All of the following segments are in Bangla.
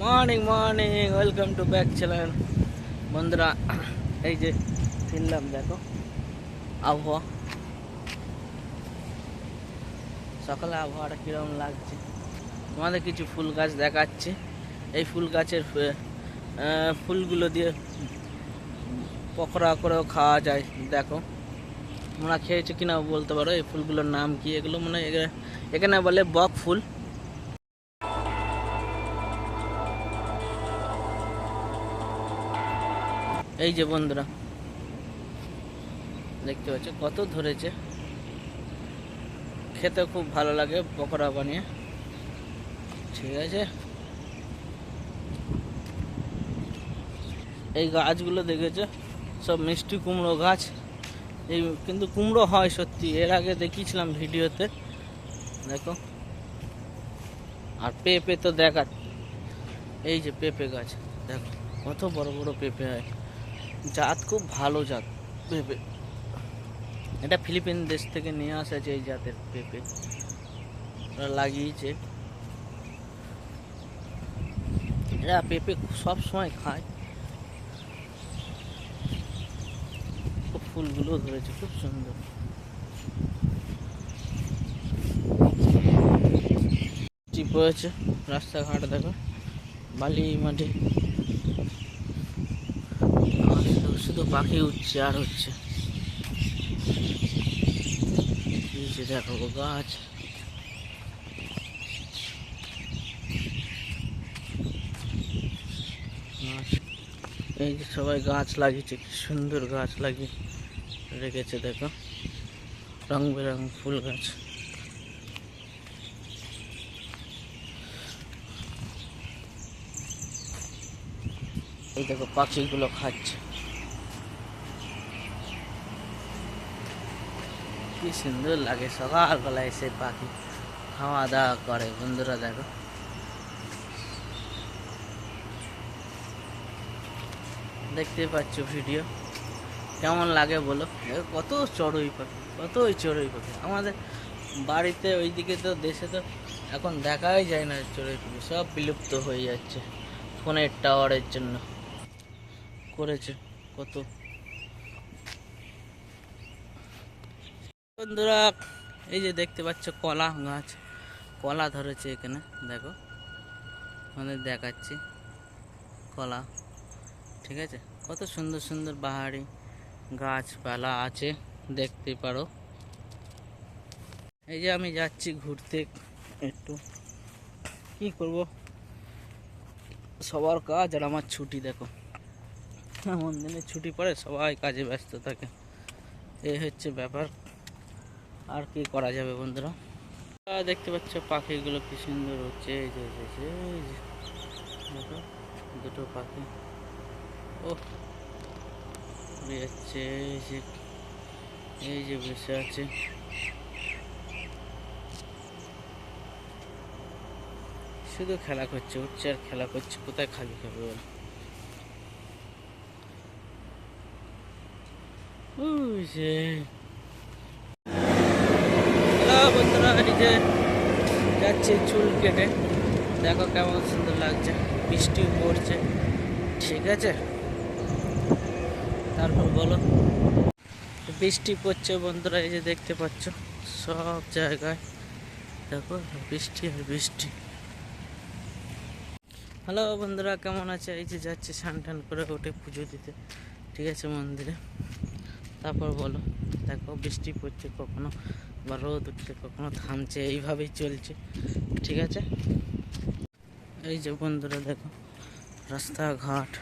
Morning morning welcome to back channel বন্ধুরা, এই যে ফিরলাম, দেখো, আবহাওয়া। সকালে আবহাওয়াটা কীরকম লাগছে? তোমাদের কিছু ফুল গাছ দেখাচ্ছে। এই ফুল গাছের ফুলগুলো দিয়ে পকোড়া করেও খাওয়া যায়, দেখো। তোমরা খেয়েছো কিনা বলতে পারো, এই ফুলগুলোর নাম কি? এগুলো মানে এখানে- এখানে বলে বক ফুল। এই যে বন্ধুরা, দেখতে পাচ্ছ কত ধরেছে। খেতে খুব ভালো লাগে পকোড়া বানিয়ে। ঠিক আছে। এই গাছগুলো দেখেছ? সব মিষ্টি কুমড়ো গাছ। এই কিন্তু কুমড়ো হয় সত্যি, এর আগে দেখিয়েছিলাম ভিডিওতে। দেখো। আর পেঁপে তো দেখা এই যে পেঁপে গাছ, দেখো, কত বড় বড় পেঁপে হয়। জাত খুব ভালো জাত, পেঁপে। এটা ফিলিপিন দেশ থেকে নিয়ে আসা এই জাতের পেঁপে লাগিয়েছে। এরা পেঁপে সব সময় খায়। ফুলগুলো ধরেছে, খুব সুন্দর। রাস্তাঘাট দেখো, বালি মাটি আর শুধু শুধু পাখি উঠছে আর হচ্ছে দেখো গাছ। এই যে সবাই গাছ লাগিয়েছে, কি সুন্দর গাছ লাগিয়ে রেখেছে, দেখো। রং বেরং ফুল গাছ। এই দেখো পাখিগুলো খাচ্ছে। কি সুন্দর লাগে সকালবেলা এসে পাখি। খাওয়া দাওয়া করে, বন্ধুরা দেখো। দেখতে পাচ্ছ ভিডিও। কেমন লাগে বলো? কত চড়ুই পাখি, কত ওই চড়ুই পাখি। আমাদের বাড়িতে ওইদিকে তো দেশে তো এখন দেখাই যায় না চড়ুই পাখি, সব বিলুপ্ত হয়ে যাচ্ছে। ফোনের টাওয়ারের জন্য করেছে কত বন্ধুরা, এই যে দেখতে পাচ্ছ কলা গাছ, কলা ধরেছে এখানে, দেখো আমাদের দেখাচ্ছি কলা, ঠিক আছে? কত সুন্দর সুন্দর পাহাড়ি গাছপালা আছে, দেখতে পারো। এই যে আমি যাচ্ছি ঘুরতে একটু। কি করব? সবার কাজ আর আমার ছুটি, দেখো। এমন দিনে ছুটি পড়ে সবাই কাজে ব্যস্ত থাকে। এই হচ্ছে ব্যাপার। আর কি করা যাবে বন্ধুরা? দেখতে পাচ্ছ পাখিগুলো কি সুন্দর হচ্ছে, এই যে দেখো, দুটো পাখি। ও যাচ্ছে এই যে এই যে বসে আছে। শুধু খেলা করছে, উঠছে আর খেলা করছে, কোথায় খাবি খাবে বল? ওই যে হ্যালো বন্ধুরা এই যে যাচ্ছি চুল কেটে, দেখো কেমন সুন্দর লাগছে বৃষ্টি পড়ছে। ঠিক আছে? তারপর বলো। বৃষ্টি পড়ছে বন্ধুরা, এই যে দেখতে পাচ্ছ, সব জায়গায়। দেখো, বৃষ্টি আর বৃষ্টি। হ্যালো বন্ধুরা, কেমন আছে? এই যে যাচ্ছে স্নান টান করে উঠে পুজো দিতে। ঠিক আছে মন্দিরে? তারপর বলো, দেখো বৃষ্টি পড়ছে কখনো? বা রোদ উঠছে কখনো থামছে, এইভাবেই চলছে, ঠিক আছে? এই যে বন্ধুরা, দেখো, রাস্তাঘাট।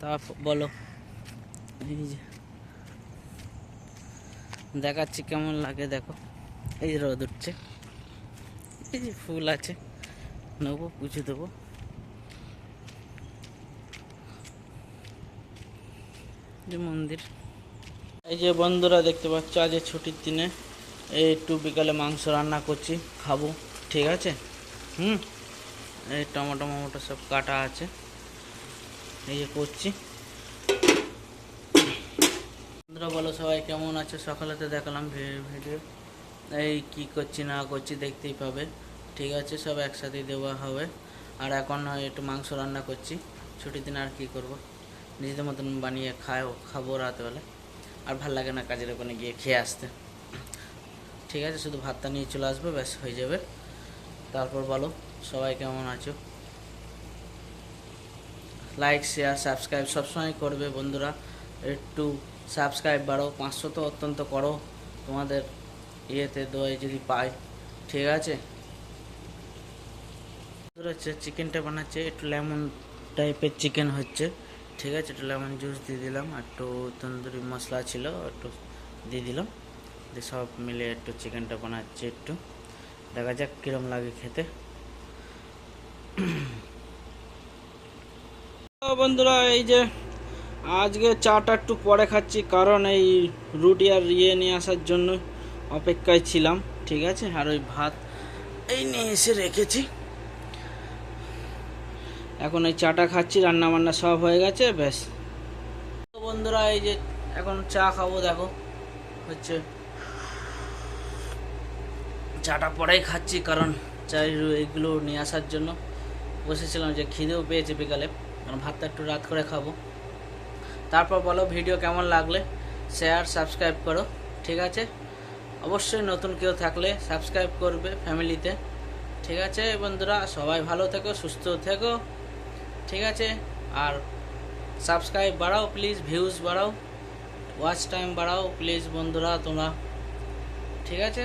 তারপর বলো। এই যে, দেখাচ্ছি কেমন লাগে, দেখো। এই রোদ উঠছে। এই যে ফুল আছে, নেব, পুজো দেবো। যে মন্দির। এই যে বন্ধুরা দেখতে পাচ্ছ, আজ ছুটির দিনে এই একটু বিকালে মাংস রান্না করছি, খাব, ঠিক আছে? হুম? এই টমেটো মমটো সব কাটা আছে, এই যে করছি। বন্ধুরা বলো সবাই কেমন আছে? সকালেতে দেখালাম ভি- ভিডিও। এই কি করছি না করছি দেখতেই পাবে, ঠিক আছে? সব একসাথেই দেওয়া হবে। আর এখন একটু মাংস রান্না করছি, ছুটির দিন আর কি করব? নিজেদের মতন বানিয়ে খাও খাব রাতবেলা আর ভালো লাগে না কাজের ওখানে গিয়ে খেয়ে আসতে। ঠিক আছে, শুধু ভাতটা নিয়ে চলে আসবে, ব্যাস, হয়ে যাবে। তারপর বলো, সবাই কেমন আছো? লাইক শেয়ার সাবস্ক্রাইব সবসময় করবে বন্ধুরা। একটু সাবস্ক্রাইব বাড়ো পাঁচশো তো অত্যন্ত করো। তোমাদের ইয়েতে দোয়ে যদি পাই। ঠিক আছে? চিকেনটা বানাচ্ছে, একটু লেমন টাইপের চিকেন হচ্ছে। ঠিক আছে, একটু লেমন জুস দিয়ে দিলাম, একটু তন্দুরি মশলা ছিল, একটু দিয়ে দিলাম। দিয়ে সব মিলে একটু চিকেনটা বানাচ্ছি একটু। দেখা যাক কিরম লাগে খেতে। বন্ধুরা, এই যে আজকে চাটা একটু পরে খাচ্ছি, কারণ এই রুটি আর ইয়ে নিয়ে আসার জন্য অপেক্ষায় ছিলাম, ঠিক আছে? আর ওই ভাত এই নিয়ে এসে রেখেছি। এখন এই চাটা খাচ্ছি রান্না বান্না সব হয়ে গেছে, ব্যাস। বন্ধুরা, এই যে এখন চা খাব, দেখো। হচ্ছে চাটা পরেই খাচ্ছি, কারণ চাই এগুলো নিয়ে আসার জন্য। বসেছিলাম যে খিদেও পেয়েছে বিকালে কারণ ভাতটা একটু রাত করে খাব। তারপর বলো ভিডিও কেমন লাগলে শেয়ার সাবস্ক্রাইব করো, ঠিক আছে? অবশ্যই নতুন কেউ থাকলে সাবস্ক্রাইব করবে ফ্যামিলিতে ঠিক আছে বন্ধুরা? সবাই ভালো থেকো, সুস্থ থেকো। ঠিক আছে? আর সাবস্ক্রাইব বাড়াও প্লিজ ভিউজ বাড়াও ওয়াচ টাইম বাড়াও প্লিজ বন্ধুরা, তোমরা। ঠিক আছে?